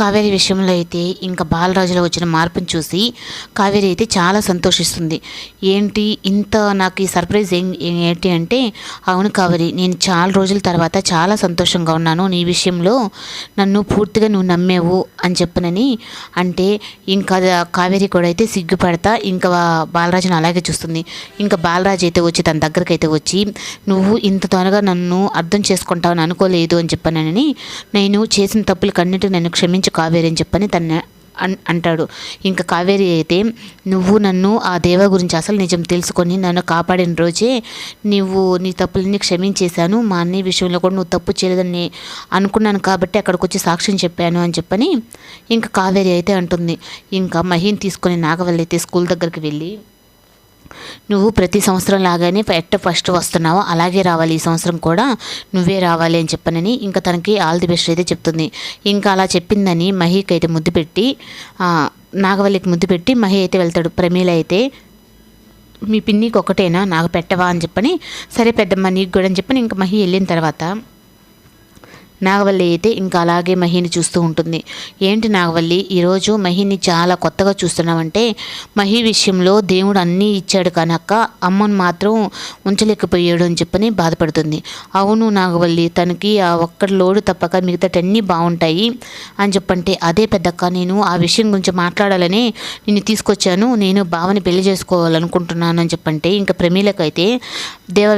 కావేరి విషయంలో అయితే ఇంకా బాలరాజులో వచ్చిన మార్పును చూసి కావేరి అయితే చాలా సంతోషిస్తుంది. ఏంటి ఇంత నాకు ఈ సర్ప్రైజ్ ఏం ఏంటి అంటే అవును కావేరి నేను చాలా రోజుల తర్వాత చాలా సంతోషంగా ఉన్నాను. నీ విషయంలో నన్ను పూర్తిగా నువ్వు నమ్మేవు అని చెప్పనని అంటే ఇంకా కావేరి కూడా అయితే సిగ్గుపడతా ఇంకా బాలరాజును అలాగే చూస్తుంది. ఇంకా బాలరాజు అయితే వచ్చి తన దగ్గరికి అయితే వచ్చి నువ్వు ఇంత త్వరగా నన్ను అర్థం చేసుకుంటావని అనుకోలేదు అని చెప్పానని నేను చేసిన తప్పులు కన్నిటి నన్ను క్షమించ కావేరి అని చెప్పని తన అంటాడు. ఇంకా కావేరి అయితే నువ్వు నన్ను ఆ దేవ గురించి అసలు నిజం తెలుసుకొని నన్ను కాపాడిన రోజే నువ్వు నీ తప్పులన్నీ క్షమించేశాను. మా అన్ని విషయంలో కూడా నువ్వు తప్పు చేయలేదని అనుకున్నాను కాబట్టి అక్కడికి వచ్చి సాక్ష్యం చెప్పాను అని చెప్పని ఇంకా కావేరి అయితే అంటుంది. ఇంకా మహిని తీసుకొని నాగవల్లి అయితే స్కూల్ దగ్గరికి వెళ్ళి నువ్వు ప్రతి సంవత్సరం లాగానే ఎట్ట ఫస్ట్ వస్తున్నావో అలాగే రావాలి. ఈ సంవత్సరం కూడా నువ్వే రావాలి అని చెప్పనని ఇంకా తనకి ఆల్ ది బెస్ట్ అయితే చెప్తుంది. ఇంకా అలా చెప్పిందని మహికి అయితే ముద్దు పెట్టి నాగవల్లికి ముద్దు పెట్టి మహి అయితే వెళ్తాడు. ప్రమీల అయితే మీ పిన్నికి ఒకటేనా? నాకు పెట్టవా? అని చెప్పని సరే పెద్దమ్మ నీకు కూడా అని చెప్పని ఇంకా మహి వెళ్ళిన తర్వాత నాగవల్లి అయితే ఇంకా అలాగే మహిని చూస్తూ ఉంటుంది. ఏంటి నాగవల్లి? ఈరోజు మహిని చాలా కొత్తగా చూస్తున్నామంటే మహి విషయంలో దేవుడు అన్నీ ఇచ్చాడు కనుక అమ్మను మాత్రం ఉంచలేకపోయాడు అని చెప్పని బాధపడుతుంది. అవును నాగవల్లి తనకి ఆ ఒక్కటి లోడు తప్పక మిగతాటన్నీ బాగుంటాయి అని చెప్పంటే అదే పెద్దక్క నేను ఆ విషయం గురించి మాట్లాడాలని నిన్ను తీసుకొచ్చాను నేను బావని పెళ్ళి చేసుకోవాలనుకుంటున్నాను అని చెప్పంటే ఇంకా ప్రమీలకైతే దేవ